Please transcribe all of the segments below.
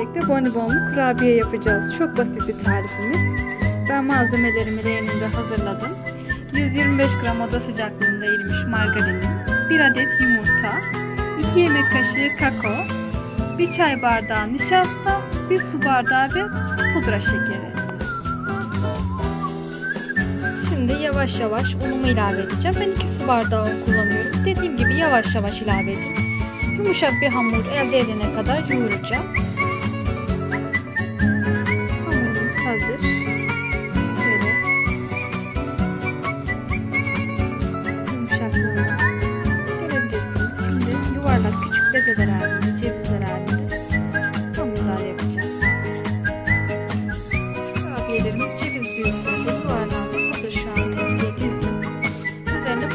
birlikte bonibonlu kurabiye yapacağız. Çok basit bir tarifimiz. Ben malzemelerimi leğenimde hazırladım. 125 gram oda sıcaklığında erimiş margarinim, 1 adet yumurta, 2 yemek kaşığı kakao, 1 çay bardağı nişasta, 1 su bardağı ve pudra şekeri. Şimdi yavaş yavaş unumu ilave edeceğim. Ben 2 su bardağı un kullanıyorum. Dediğim gibi yavaş yavaş ilave edin. Yumuşak bir hamur elde edene kadar yoğuracağım.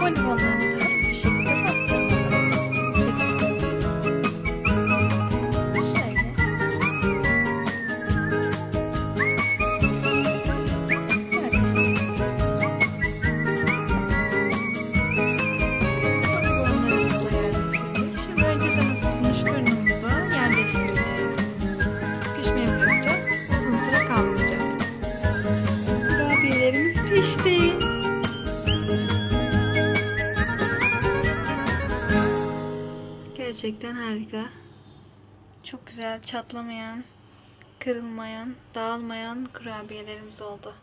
one will Gerçekten harika. Çok güzel çatlamayan, kırılmayan, dağılmayan kurabiyelerimiz oldu.